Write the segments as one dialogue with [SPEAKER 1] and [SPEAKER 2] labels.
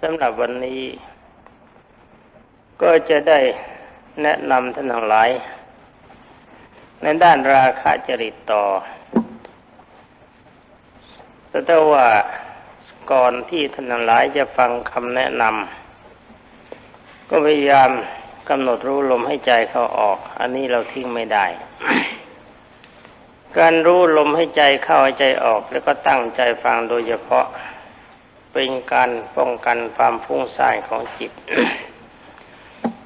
[SPEAKER 1] สำหรับวันนี้ ก็จะได้แนะนำท่านทั้งหลาย ในด้านราคะจริตต่อ แต่ว่าก่อนที่ท่านทั้งหลายจะฟังคำแนะนำก็พยายามกำหนดรู้ลมให้ใจเข้าออก อันนี้เราทิ้งไม่ได้ การรู้ลมให้ใจเข้าใใจออก แล้วก็ตั้งใจฟังโดยเฉพาะ เป็นการป้องกันความฟุ้งซ่านของจิต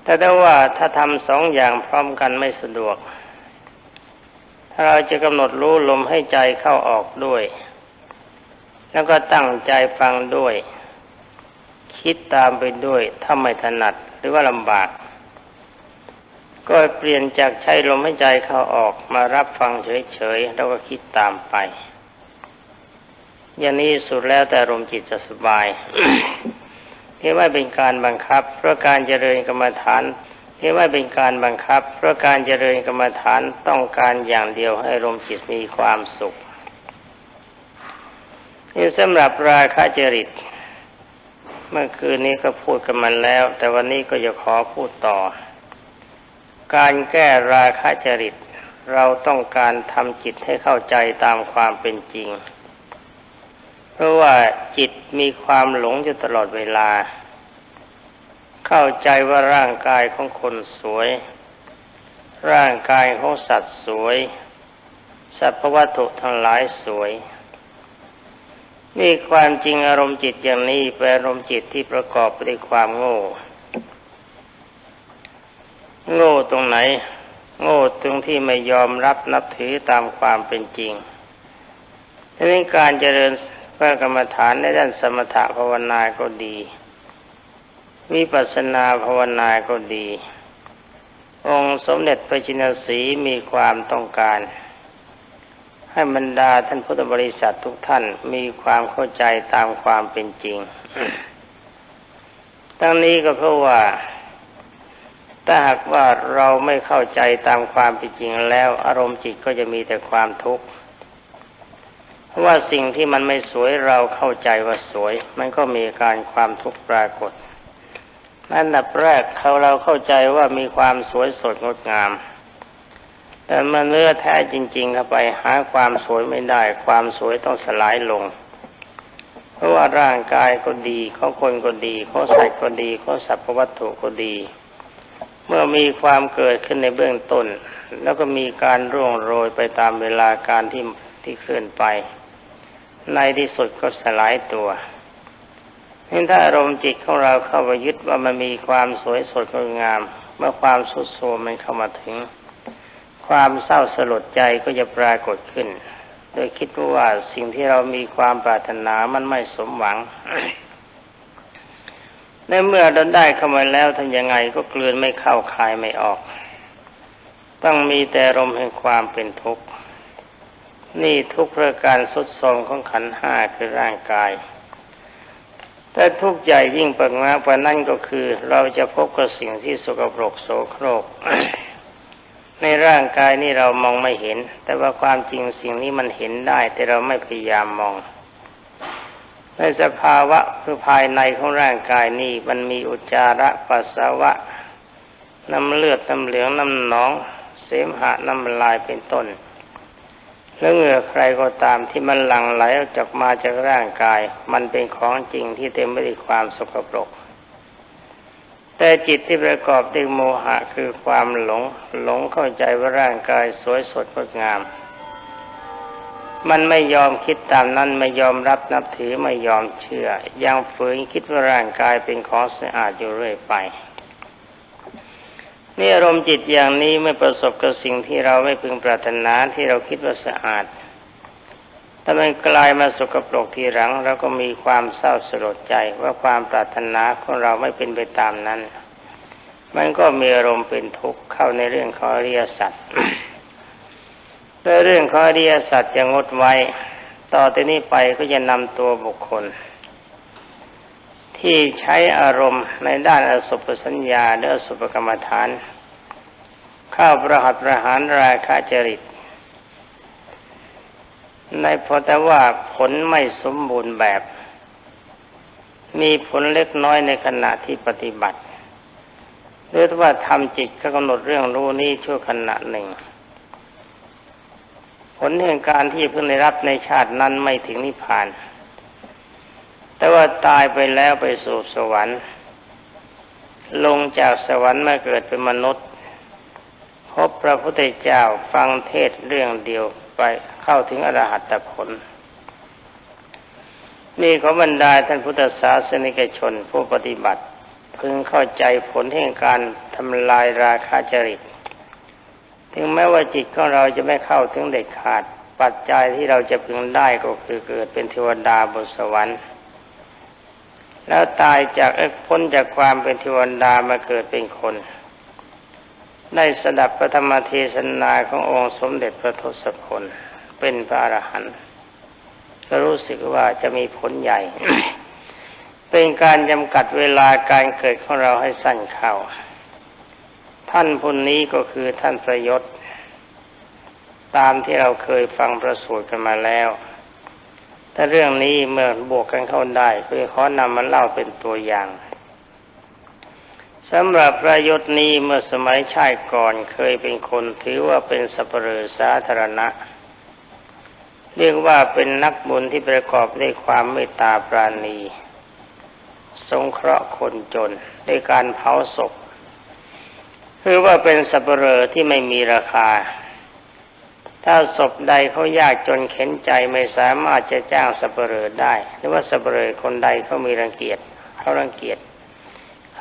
[SPEAKER 1] แต่ถ้าว่าถ้าทำสองอย่างพร้อมกันไม่สะดวก ถ้าเราจะกำหนดรู้ลมให้ใจเข้าออกด้วย แล้วก็ตั้งใจฟังด้วย คิดตามไปด้วย ถ้าไม่ถนัดหรือว่าลำบาก ก็เปลี่ยนจากใช้ลมใหายใจเข้าออกมารับฟังเฉยๆแล้วก็คิดตามไป อย่างนี้สุดแล้วแต่ลมจิตจะสบายเรียกว่าเป็นการบังคับ เพราะการเจริญกรรมฐานเรียกว่าเป็นการบังคับ เพราะการเจริญกรรมฐานต้องการอย่างเดียวให้ลมจิตมีความสุขนี่สำหรับราคะจริต เมื่อคืนนี้ก็พูดกันมาแล้ว แต่วันนี้ก็จะขอพูดต่อ การแก้ราคะจริต เราต้องการทำจิตให้เข้าใจตามความเป็นจริง เพราะว่าจิตมีความหลงอยู่ตลอดเวลา เข้าใจว่าร่างกายของคนสวย ร่างกายของสัตว์สวยสรรพวัตถุทั้งหลายสวยนี่ความจริงอารมณ์จิตอย่างนี้เป็นอารมณ์จิตที่ประกอบไปด้วยความโง่ โง่ตรงไหน โง่ตรงที่ไม่ยอมรับนับถือตามความเป็นจริงดังนั้นการเจริญ พระกรรมฐานในด้านสมถะภาวนาก็ดีวิปัสนาภาวนาก็ดี องค์สมเด็จพระจินสีมีความต้องการ ให้บรรดาท่านพุทธบริษัททุกท่านมีความเข้าใจตามความเป็นจริงทั้งนี้ก็เพราะว่า ถ้าหากว่าเราไม่เข้าใจตามความเป็นจริงแล้ว อารมณ์จิตก็จะมีแต่ความทุกข์ ราะว่าสิ่งที่มันไม่สวยเราเข้าใจว่าสวย มันก็มีการความทุกข์ปรากฏนั่นดับแรกเขาเราเข้าใจว่ามีความสวยสดงดงาม แต่มาเนื้อแท้จริง ๆ เข้าไปหาความสวยไม่ได้ ความสวยต้องสลายลง เพราะว่าร่างกายก็ดีเขาคนก็ดีเขาสัตว์ก็ดีเขาสัพพวัตถุก็ดี เมื่อมีความเกิดขึ้นในเบื้องต้น แล้วก็มีการร่วงโรยไปตามเวลาการที่ที่เคลื่อนไป ในที่สุดก็สลายตัวนี่ถ้าอารมณ์จิตของเราเข้าไปยึดว่ามันมีความสวยสดงดงาม เมื่อความสุดโทมมันเข้ามาถึง ความเศร้าสลดใจก็จะปรากฏขึ้น โดยคิดว่าสิ่งที่เรามีความปรารถนามันไม่สมหวังในเมื่อเราได้เข้ามาแล้วทำยังไงก็กลืนไม่เข้าคายไม่ออก ต้องมีแต่ลมแห่งความเป็นทุกข์ นี่ทุกประการสุดทรงของขันห้าคือร่างกาย แต่ทุกข์ใหญ่ยิ่งปักมากกว่านั้นก็คือ เราจะพบกับสิ่งที่สกปรกโสโครก ในร่างกายนี่เรามองไม่เห็น แต่ว่าความจริงสิ่งนี้มันเห็นได้ แต่เราไม่พยายามมอง ในสภาวะคือภายในของร่างกายนี่มันมีอุจจาระปัสสาวะ น้ำเลือดน้ำเหลืองน้ำหนอง เสมหะน้ำลายเป็นต้น แล้วเหงื่อใครก็ตามที่มันหลั่งไหลออกจากมาจากร่างกาย มันเป็นของจริงที่เต็มไปด้วยความสกปรก แต่จิตที่ประกอบด้วยโมหะคือความหลงหลงเข้าใจว่าร่างกายสวยสดงดงาม มันไม่ยอมคิดตามนั้นไม่ยอมรับนับถือไม่ยอมเชื่อ ยังฝืนคิดว่าร่างกายเป็นของสะอาดอยู่เรื่อยไป นี่อารมณ์จิตอย่างนี้ไม่ประสบกับสิ่งที่เราไม่พึงปรารถนาที่เราคิดว่าสะอาดถ้ามันกลายมาสกปรกทีหลังเราก็มีความเศร้าสลดใจว่าความปรารถนาของเราไม่เป็นไปตามนั้น มันก็มีอารมณ์เป็นทุกข์เข้าในเรื่องของอริยสัจในเรื่องของอริยสัจจะงดไว้ ต่อแต่นี้ไปก็จะนำตัวบุคคล ที่ใช้อารมณ์ในด้านอสุภสัญญาหรือสุภกรรมฐาน เข้าประหัตประหารราคะจริต ในพอแต่ว่าผลไม่สมบูรณ์แบบ มีผลเล็กน้อยในขณะที่ปฏิบัติหรือว่าทำจิตก็กำหนดเรื่องรู้นี้ชั่วขณะหนึ่ง ผลแห่งการที่เพิ่งได้รับในชาตินั้นไม่ถึงนิพพาน แต่ว่าตายไปแล้วไปสู่สวรรค์ ลงจากสวรรค์มาเกิดเป็นมนุษย์ พบพระพุทธเจ้าฟังเทศเรื่องเดียวไปเข้าถึงอรหัตผล นี่ขอบรรดาท่านพุทธศาสนิกชนผู้ปฏิบัติ พึงเข้าใจผลแห่งการทำลายราคาจริต ถึงแม้ว่าจิตของเราจะไม่เข้าถึงเด็ดขาด ปัจจัยที่เราจะพึงได้ก็คือเกิดเป็นเทวดาบนสวรรค์ แล้วตายจากพ้นจากความเป็นเทวดามาเกิดเป็นคน ได้สดับพระธรรมเทศนาขององค์สมเด็จพระทศพลเป็นพระอรหันต์ก็รู้สึกว่าจะมีผลใหญ่ เป็นการจำกัดเวลาการเกิดของเราให้สั้นเข้า ท่านผู้นี้ก็คือท่านประยศ ตามที่เราเคยฟังประสูตรกันมาแล้ว แต่เรื่องนี้เมื่อบวกกันเข้าได้คือขอนำมาเล่าเป็นตัวอย่างสำหรับประยศนี้เมื่อสมัยชาติก่อนเคยเป็นคนถือว่าเป็นสัปเหร่อสาธารณะ เรียกว่าเป็นนักบุญที่ประกอบด้วยความเมตตาปราณี สงเคราะห์คนจนด้วยการเผาศพคือว่าเป็นสัปเหร่อที่ไม่มีราคา ถ้าศพใดเขายากจนเข็นใจไม่สามารถจะจ้างสัปเร่อได้ หรือว่าสัปเร่อคนใดเขามีรังเกียจเขารังเกียจ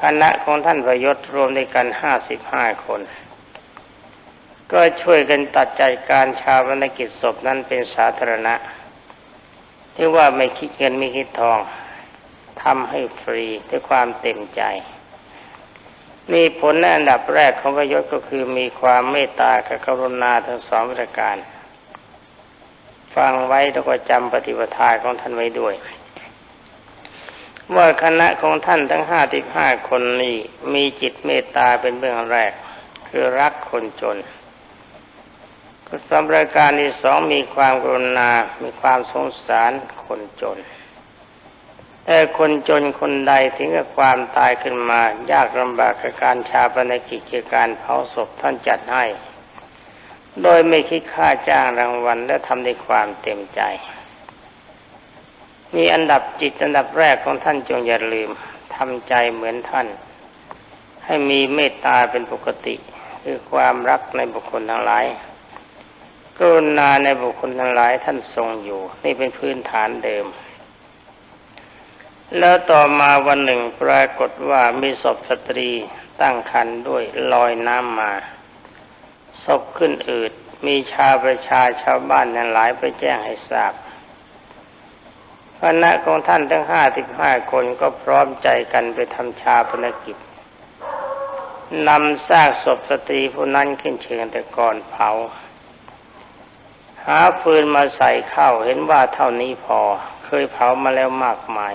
[SPEAKER 1] คณะของท่านประยศรวมในกันห้าสิบห้าคน ก็ช่วยกันตัดใจการชาวรณกิจศพนั้นเป็นสาธารณะที่ว่าไม่คิดเงินไม่คิดทองทำให้ฟรีด้วยความเต็มใจ นี่ผลในอันดับแรกของพระยศก็คือมีความเมตตากับกรุณาทั้งสองประการ ฟังไว้แล้วก็จำปฏิปทาของท่านไว้ด้วย ว่าคณะของท่านทั้งห้าสิบห้าคนนี้มีจิตเมตตาเป็นเบื้องแรก คือรักคนจนสำประการที่สองมีความกรุณา มีความสงสารคนจน แต่คนจนคนใดถึงกับความตายขึ้นมา ยากลำบากกับการชาปนกิจคือการเผาศพท่านจัดให้ โดยไม่คิดค่าจ้างรางวัลและทำด้วยความเต็มใจมีอันดับจิตอันดับแรกของท่านจงอย่าลืมทำใจเหมือนท่าน ให้มีเมตตาเป็นปกติ คือความรักในบุคคลทั้งหลายกรุณาในบุคคลทั้งหลายท่านทรงอยู่ นี่เป็นพื้นฐานเดิม แล้วต่อมาวันหนึ่งปรากฏว่ามีศพสตรีตั้งคันด้วยลอยน้ำมาศพขึ้นอืดมีชาวประชาชาวบ้านนั้นหลายไปแจ้งให้ทราบคณะของท่านทั้งห้าสิบห้าคนก็พร้อมใจกันไปทำชาพนกิจนำซากศพสตรีผู้นั้นขึ้นเชิงแต่ก่อนเผา หาฟืนมาใส่ข้าวเห็นว่าเท่านี้พอ เคยเผามาแล้วมากมาย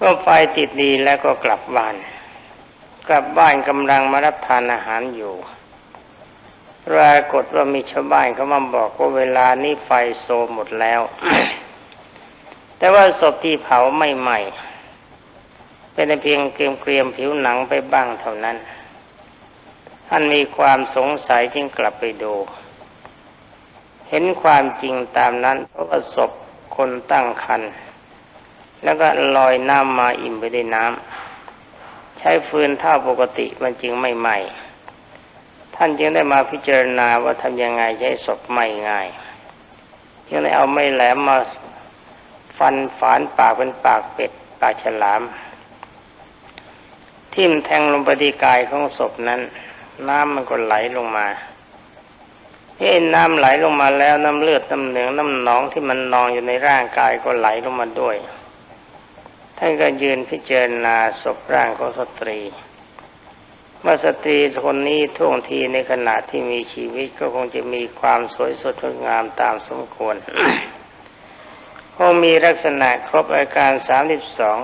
[SPEAKER 1] ก็ไฟติดดีแล้วก็กลับบ้าน กลับบ้านกำลังมารับทานอาหารอยู่ปรากฏว่ามีชาวบ้านเขามาบอกว่าเวลานี้ไฟโซหมดแล้ว แต่ว่าศพที่เผาไม่ใหม่ เป็นเพียงเกรียมเกรียมผิวหนังไปบ้างเท่านั้น ท่านมีความสงสัยจึงกลับไปดู เห็นความจริงตามนั้น เพราะว่าศพคนตั้งคันแล้วก็ลอยน้ำมาอิ่มไปด้วยน้ำใช้ฟืนเท่าปกติมันจึงไม่ไหม้ท่านจึงได้มาพิจารณาว่าทำยังไงใช้ศพไม่ง่ายจึงได้เอาไม้แหลมมาฟันฝานปากเป็นปากเป็ดปากฉลาม ทิ่มแทงลงไปที่กายของศพนั้น น้ำมันก็ไหลลงมา เห็นน้ำไหลลงมาแล้วน้ำเลือดน้ำเหนืองน้ำหนองที่มันนองอยู่ในร่างกายก็ไหลลงมาด้วยท่านก็ยืนพิจารณาศพร่างของสตรี เมื่อสตรีคนนี้ท่วงทีในขณะที่มีชีวิตก็คงจะมีความสวยสดงดงามตามสมควรคงมีลักษณะครบอาการสามสิบสอง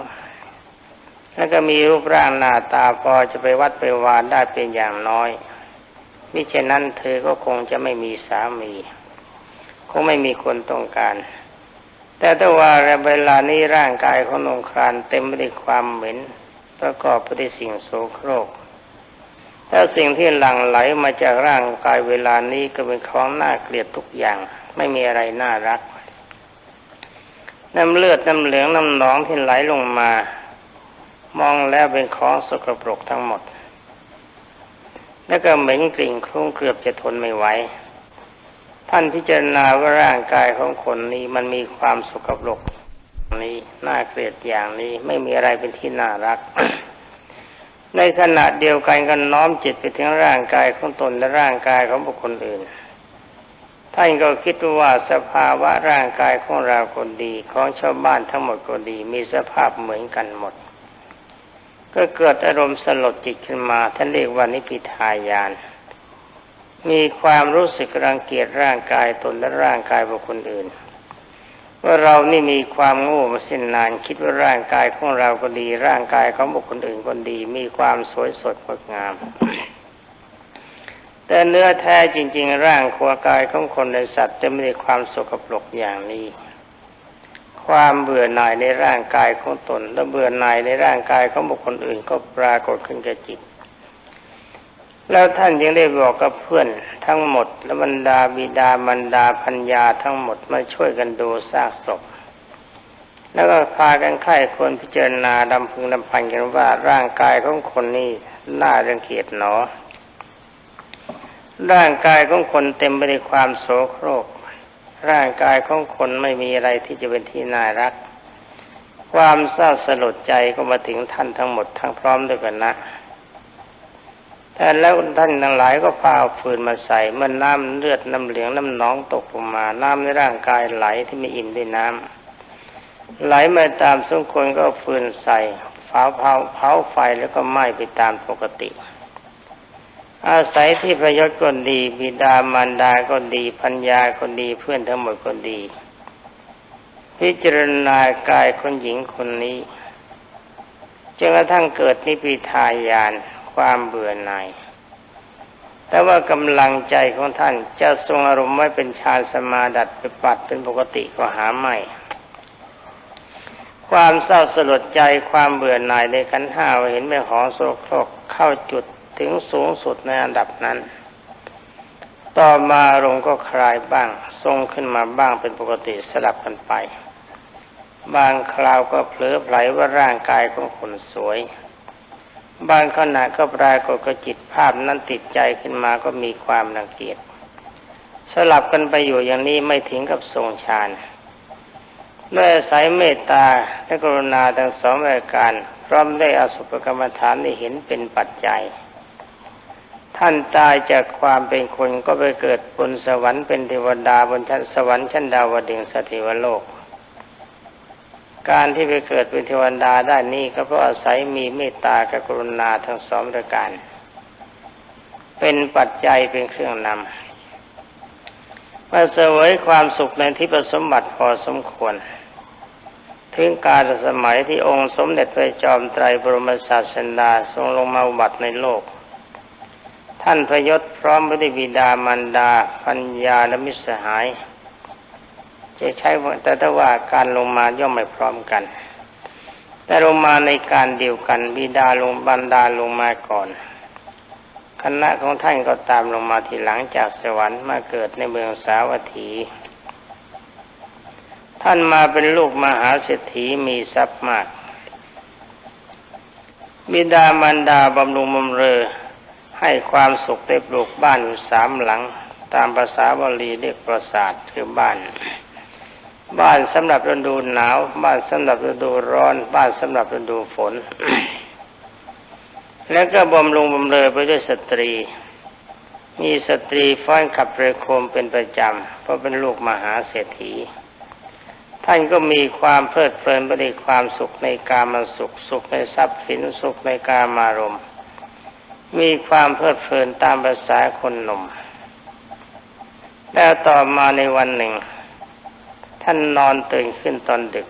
[SPEAKER 1] แล้วก็มีรูปร่างหน้าตาพอจะไปวัดไปวานได้เป็นอย่างน้อย มิฉะนั้นเธอก็คงจะไม่มีสามี คงไม่มีคนต้องการ แต่ถ้าว่าเวลานี้ร่างกายของนงครานเต็มไปด้วยความเหม็นประกอบไปด้วยสิ่งโสโครก ถ้าสิ่งที่หลั่งไหลมาจากร่างกายเวลานี้ก็เป็นของน่าเกลียดทุกอย่าง ไม่มีอะไรน่ารัก น้ำเลือดน้ำเหลืองน้ำหนองที่ไหลลงมา มองแล้วเป็นของสกปรกทั้งหมด แล้วก็เหม็นกลิ่นคลุ้งเกือบจะทนไม่ไหวท่านพิจารณาว่าร่างกายของคนนี้มันมีความสกปรกนี้น่าเกลียดอย่างนี้ไม่มีอะไรเป็นที่น่ารัก ในขณะเดียวกันก็น้อมจิตไปถึงร่างกายของตนและร่างกายของบุคคลอื่น ท่านก็คิดว่าสภาวะร่างกายของเราคนดีของชาวบ้านทั้งหมดก็ดี มีสภาพเหมือนกันหมด ก็เกิดอารมณ์สลดจิตขึ้นมา ท่านเรียกว่านิพิทายาน มีความรู้สึกรังเกียจร่างกายตนและร่างกายบุคคลอื่น ว่าเรานี่มีความโง่มาสิ้นนาน คิดว่าร่างกายของเราก็ดี ร่างกายของบุคคลอื่นก็ดี มีความสวยสดงดงาม แต่เนื้อแท้จริง ๆ ร่างขัวกายของคนในสัตว์จะไม่ได้ความสกปรกอย่างนี้ ความเบื่อหน่ายในร่างกายของตน และเบื่อหน่ายในร่างกายของบุคคลอื่นก็ปรากฏขึ้นแกับจิต แล้วท่านยังได้บอกกับเพื่อนทั้งหมด และบรรดาบิดามารดาพัญญาทั้งหมดมาช่วยกันดูซากศพ แล้วก็พากันไข้ควรพิจารณาดำพึงดำพันกันว่าร่างกายของคนนี้น่ารังเกียจหนอ ร่างกายของคนเต็มไปด้วยความโสโครก ร่างกายของคนไม่มีอะไรที่จะเป็นที่น่ารัก ความเศร้าสลดใจก็มาถึงท่านทั้งหมดทั้งพร้อมด้วยกันนะแต่แล้วท่านทั้งหลายก็พาวฟืนมาใส่เมื่อน้ำเลือดน้ำเหลืองน้ำหนองตกลงมา น้ำในร่างกายไหลที่ไม่อิ่มด้วยน้ำไหลมาตามสมควรก็ฟืนใส่เผาเผาเผาไฟแล้วก็ไหม้ไปตามปกติ อาศัยที่ประยชน์ก็ดี บิดามารดาก็ดีพัญญาก็ดีเพื่อนทั้งหมดก็ดี พิจารณากายคนหญิงคนนี้จนกระทั่งเกิดนิพิทายานความเบื่อหน่ายแต่ว่ากำลังใจของท่านจะทรงอารมณ์ไว้เป็นฌานสมาดัดไปปัดเป็นปกติก็หาไม่ ความเศร้าสลดใจความเบื่อหน่ายในขันห้าเห็นเป็นของโศกโครกเข้าจุด ถึงสูงสุดในอันดับนั้น ต่อมาอารมณ์ก็คลายบ้าง ทรงขึ้นมาบ้างเป็นปกติสลับกันไป บางคราวก็เผลอไหลว่าร่างกายของคนสวย บางขณะก็ปรากฏกจิตภาพนั้นติดใจขึ้นมาก็มีความรังเกียจสลับกันไปอยู่อย่างนี้ไม่ถึงกับทรงฌานเมื่อสายเมตตาและกรุณาทั้งสองรายการพร้อมได้อสุภกรรมฐานได้เห็นเป็นปัจจัย ท่านตายจากความเป็นคนก็ไปเกิดบนสวรรค์เป็นเทวดาบนชั้นสวรรค์ชั้นดาวดึงสถิวโลก การที่ไปเกิดเป็นเทวดาได้นี้ก็เพราะอาศัยมีเมตตากกรุณาทั้งสองประการ เป็นปัจจัยเป็นเครื่องนำมาเสวยความสุขในที่ประสมบัติพอสมควร ถึงการสมัยที่องค์สมเด็จพระจอมไตรบรมศาสดาทรงลงมาบัติในโลก ท่านพยศพร้อมด้วยบิดามารดาปัญญาและมิสหาย จะใช้แต่ถ้าว่าการลงมาย่อมไม่พร้อมกัน แต่ลงมาในการเดียวกันบิดาลงบันดาลงมาก่อนคณะของท่านก็ตามลงมาทีหลังจากสวรรค์มาเกิดในเมืองสาวัตถี ท่านมาเป็นลูกมหาเศรษฐีมีทรัพย์มากบิดามารดาบำรุงบำเรอ ให้ความสุขได้ปลูกบ้านอยู่สามหลัง ตามภาษาบาลีเรียกปราสาทคือบ้าน บ้านสำหรับฤดูหนาว บ้านสำหรับฤดูร้อน บ้านสำหรับฤดูฝน แล้วก็บำรุงบำเรอไปด้วยสตรี มีสตรีฟ้อนขับเรือโคมเป็นประจำ เพราะเป็นลูกมหาเศรษฐีท่านก็มีความเพลิดเพลินไปด้วยความสุขในกามาสุข สุขในทรัพย์สินสุขในกามารมณ์ มีความเพลิดเพลินตามภาษาคนหนุ่ม แล้วต่อมาในวันหนึ่ง ท่านนอนตื่นขึ้นตอนดึก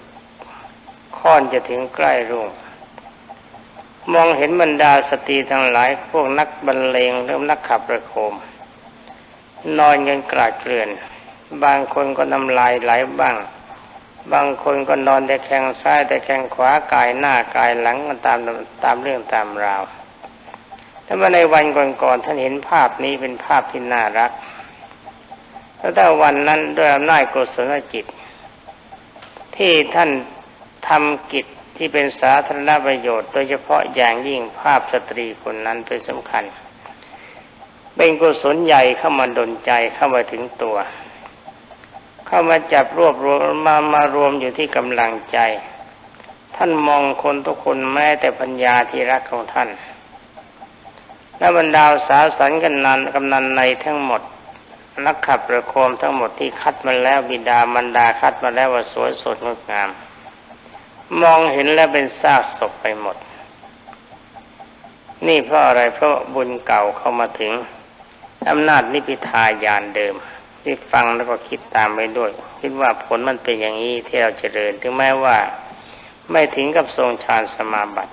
[SPEAKER 1] ค่อนจะถึงใกล้รุ่ง มองเห็นบรรดาสตรีทั้งหลายพวกนักบรรเลงหรือนักขับประโคม นอนยังกราดเกลื่อน บางคนก็น้ำลายไหลบ้าง บางคนก็นอนแต่แข้งซ้ายแต่แข้งขวากายหน้ากายหลังกันตามตามเรื่องตามราว ถ้ามาในวันก่อนๆท่านเห็นภาพนี้เป็นภาพที่น่ารักแล้วแต่วันนั้นด้วยอำนาจกุศลจิต ที่ท่านทำกิจที่เป็นสาธารณประโยชน์ โดยเฉพาะอย่างยิ่งภาพสตรีคนนั้นเป็นสำคัญ เป็นกุศลใหญ่เข้ามาดนใจเข้ามาถึงตัว เข้ามาจับรวบรวมมามารวมอยู่ที่กำลังใจ ท่านมองคนทุกคนแม้แต่ปัญญาที่รักของท่าน และบรรดาสาวสันกันนันกำนันในทั้งหมดนักขับประโคมทั้งหมดที่คัดมาแล้วบิดามันดาคัดมาแล้วว่าสวยสดงดงาม มองเห็นแล้วเป็นซากศพไปหมด นี่เพราะอะไรเพราะบุญเก่าเข้ามาถึงอำนาจนิพิทายานเดิม ที่ฟังแล้วก็คิดตามไปด้วย คิดว่าผลมันเป็นอย่างนี้ที่เราเจริญ ถึงแม้ว่า ไม่ถึงกับทรงฌานสมาบัติ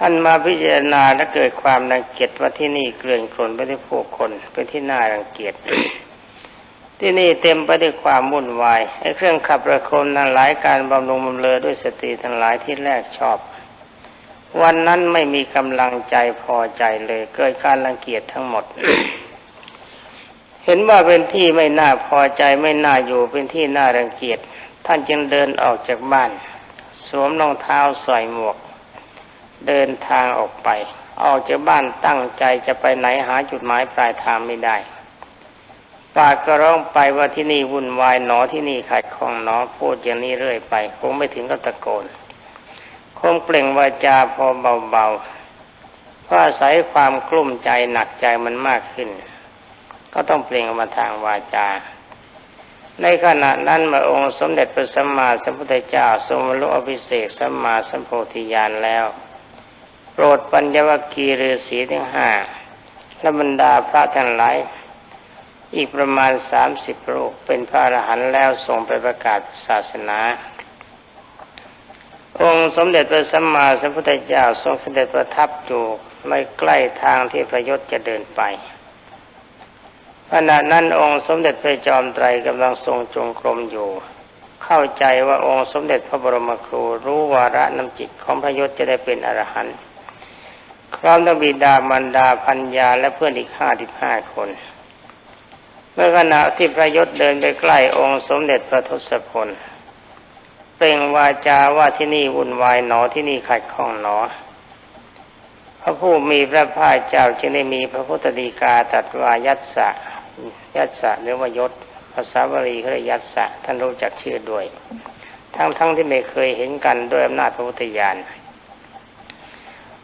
[SPEAKER 1] ท่านมาพิจารณาและเกิดความรังเกียจว่าที่นี่เกลื่อนกลนไปด้วยผู้คนเป็นที่น่ารังเกียจที่นี่เต็มไปด้วยความวุ่นวายไอ้เครื่องขับระคมนั้นหลายการบำรุงบำเรอด้วยสตรีทั้งหลายที่แรกชอบ วันนั้นไม่มีกำลังใจพอใจเลย เกิดการรังเกียจทั้งหมด เห็นว่าเป็นที่ไม่น่าพอใจไม่น่าอยู่เป็นที่น่ารังเกียจ ท่านจึงเดินออกจากบ้าน สวมรองเท้าใส่หมวก เดินทางออกไป ออกจากบ้านตั้งใจจะไปไหนหาจุดหมายปลายทางไม่ได้ปากก็ร้องไปว่าที่นี่วุ่นวายหนอที่นี่ขัดข้องหนอพูดอย่างนี้เรื่อยไป คงไม่ถึงกับตะโกน คงเปล่งวาจาพอเบาๆเพราะอาศัยความกลุ้มใจหนักใจมันมากขึ้น ก็ต้องเปล่งออกมาทางวาจา ในขณะนั้นมาองค์สมเด็จพระสัมมาสัมพุทธเจ้าทรงบรรลุอภิเศกสัมมาสัมโพธิญาณแล้ว รดปัญญวกีฤาษีทั้งห้าและบรรดาพระทั้งหลายอีกประมาณสามสิบรูปเป็นพระอรหันต์แล้วส่งไปประกาศศาสนา องค์สมเด็จพระสัมมาสัมพุทธเจ้าทรงเสด็จประทับอยู่ไม่ใกล้ทางที่พระยศจะเดินไปขณะนั้นองค์สมเด็จพระจอมไตรกำลังทรงจงกรมอยู่ เข้าใจว่าองค์สมเด็จพระบรมครูรู้วาระน้ำจิตของพระยศจะได้เป็นอรหันต์ ร้อมทั้งบิดามารดาพัญญาและเพื่อนอีกห้าสิบห้าคน เมื่อขณะที่พระยศเดินไปใกล้องค์สมเด็จพระทศพลเปล่งวาจาว่าที่นี่วุ่นวายหนอที่นี่ขัดข้องหนอ พระผู้มีพระภาคเจ้าจึงได้มีพระพุทธดีกาตัดว่ายัตสะยัตสะหรือว่ายศภาษาบาลีเขาเรียกยัตสะท่านรู้จักชื่อด้วย ทั้งๆทที่ไม่เคยเห็นกันด้วยอำนาจพระพุทธญาณ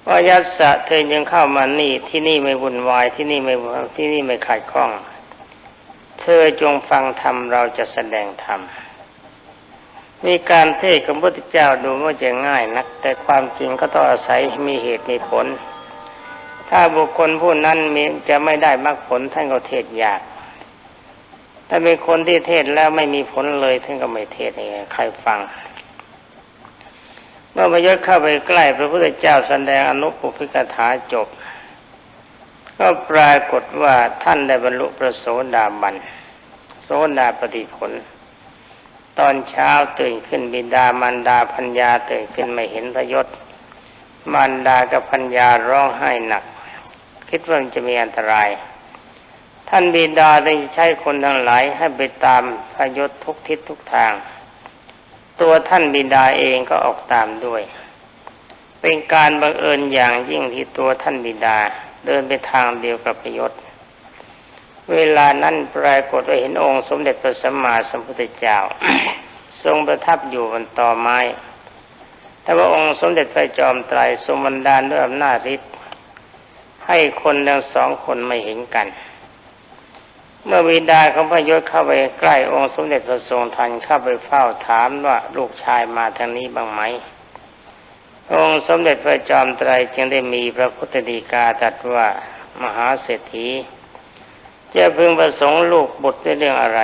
[SPEAKER 1] ว่ายัสะเธอยังเข้ามานี่ที่นี่ไม่วุ่นวายที่นี่ไม่ที่นี่ไม่ขัดข้อง เธอจงฟังธรรมเราจะแสดงธรรมมีการเทศของพระพุทธเจ้าดูว่าจะง่ายนัก แต่ความจริงก็ต้องอาศัยมีเหตุมีผล ถ้าบุคคลผู้นั้นมีจะไม่ได้มรรคผลท่านก็เทศยากถ้าเป็นคนที่เทศแล้วไม่มีผลเลยท่านก็ไม่เทศให้ใครฟัง เมื่อพยศเข้าไปใกล้พระพุทธเจ้าแสดงอนุปุพิกถาจบ ก็ปรากฏว่าท่านได้บรรลุพระโสดาบัน โสดาปฏิผล ตอนเช้าตื่นขึ้นบิดามารดาพัญญาตื่นขึ้นไม่เห็นพระยศ มารดากับพัญญาร้องไห้หนัก คิดว่าจะมีอันตราย ท่านบิดาได้ใช้คนทั้งหลายให้ไปตามพระยศทุกทิศทุกทาง ตัวท่านบิดาเองก็ออกตามด้วย เป็นการบังเอิญอย่างยิ่งที่ตัวท่านบิดา เดินไปทางเดียวกับพยศเวลานั้นปรากฏว่าเห็นองค์สมเด็จพระสัมมาสัมพุทธเจ้า ทรงประทับอยู่บนตอไม้ แต่ว่าองค์สมเด็จพระจอมไตรทรงบันดาลด้วยอำนาจฤทธิ์ให้คนทั้งสองคนไม่เห็นกัน เมื่อวินดาของพระยศเข้าไปใกล้องค์สมเด็จพระทรงทันเข้าไปเฝ้าถามว่าลูกชายมาทางนี้บ้างไหม องค์สมเด็จพระจอมไตรจึงได้มีพระพุทธดีกาตรัสว่ามหาเศรษฐีจะพึงประสงค์ลูกบุตรในเรื่องอะไร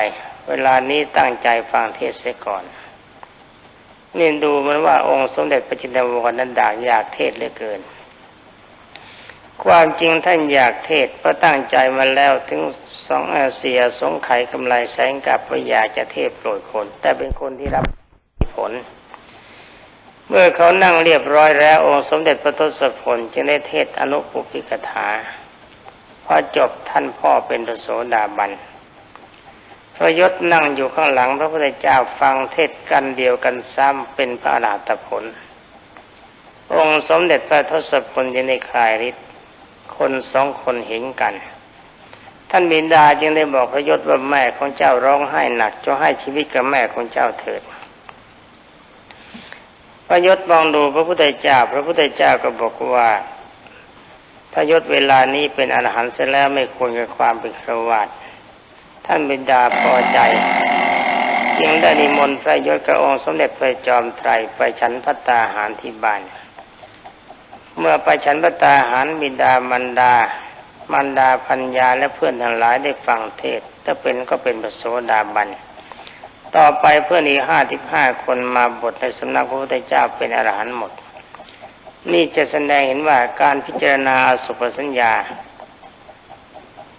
[SPEAKER 1] เวลานี้ตั้งใจฟังเทศเสียก่อนนี่ดูมันว่าองค์สมเด็จพระจินดาวรนั้นด่างอยากเทศเหลือเกิน ความจริงท่านอยากเทศเพราะตั้งใจมาแล้วถึงสองเสียสงไข่กำไรแสงกับว่าอยากจะเทศโปรดคน แต่เป็นคนที่รับผล เมื่อเขานั่งเรียบร้อยแล้วองค์สมเด็จพระทศพลจึงได้เทศอนุปุพิกถาพอจบท่านพ่อเป็นพระโสดาบันพระยศนั่งอยู่ข้างหลังพระพุทธเจ้าฟังเทศกันเดียวกันซ้ำเป็นพระอรหัตผล องค์สมเด็จพระทศพลยังได้คลายฤทธิ์ คนสองคนเห็นกัน ท่านบินดาจึงได้บอกพระยศว่าแม่ของเจ้าร้องไห้หนักจะให้ชีวิตกับแม่ของเจ้าเถิดพระยศมองดูพระพุทธเจ้า พระพุทธเจ้าก็บอกว่าพระยศเวลานี้เป็นอรหันต์เสร็จแล้วไม่ควรกับความเป็นครวาตท่านบินดาพอใจ จึงได้นิมนต์พระยศกระองค์สมเด็จพระจอมไตรไปฉันพัตตาหารที่บ้าน เมื่อไปฉันพระตาหารบิดามันดา มันดาพัญญาและเพื่อนทั้งหลายได้ฟังเทศ ถ้าเป็นก็เป็นปโสดาบัน ต่อไปเพื่อนอีกห้าสิบห้าคนมาบทในสำนักพระพุทธเจ้าเป็นอรหันต์หมด นี่จะแสดงเห็นว่าการพิจารณาสุปสัญญา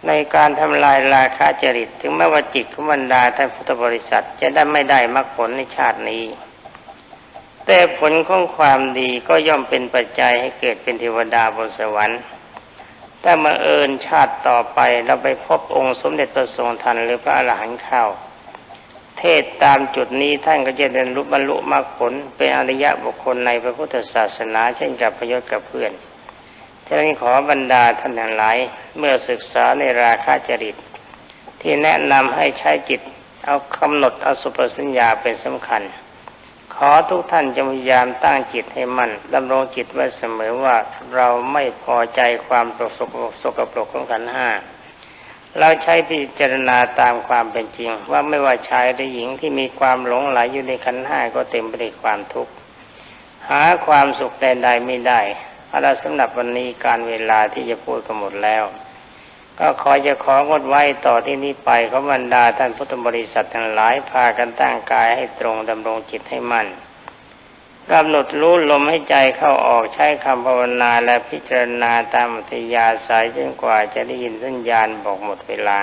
[SPEAKER 1] ในการทำลายราคาจริต ถึงแม้ว่าจิตของบรรดาท่านพุทธบริษัทจะได้ไม่ได้มรรคผลในชาตินี้ แต่ผลของความดีก็ย่อมเป็นปัจจัยให้เกิดเป็นเทวดาบนสวรรค์ถ้ามาเอิญชาติต่อไปเราไปพบองค์สมเด็จพระทรงทันหรือพระอรหันต์เข้า เทศตามจุดนี้ท่านก็จะได้รู้บรรลุมรรคผลเป็นอริยะบุคคลในพระพุทธศาสนาเช่นกับพยศกับเพื่อนฉะนั้นขอบรรดาท่านทั้งหลายเมื่อศึกษาในราคาจริต ที่แนะนำให้ใช้จิตเอากำหนดอสุปสัญญาเป็นสำคัญ อทุกท่านจงพยายามตั้งจิตให้มัน่นดำรงจิตไว้เสมอว่าเราไม่พอใจความปรกสกปรกของขันห้าเราใช้พิจารณาตามความเป็นจริง ว่าไม่ว่าชายหรือหญิงที่มีความหลงไหลอยู่ในขันห้าก็เต็มไปด้วยความทุกข์หาความสุขใดๆไม่ได้อะไรสำหรับวันนี้การเวลาที่จะพูดก็หมดแล้ว ก็ขอจะของดไว้ต่อที่นี้ไปขอบรรดาท่านพุทธบริษัททั้งหลายพากันตั้งกายให้ตรงดำรงจิตให้มั่นกำหนดรู้ลมให้ใจเข้าออกใช้คำภาวนาและพิจารณาตามอัธยาศัยจนกว่าจะได้ยินสัญญาณบอกหมดเวลา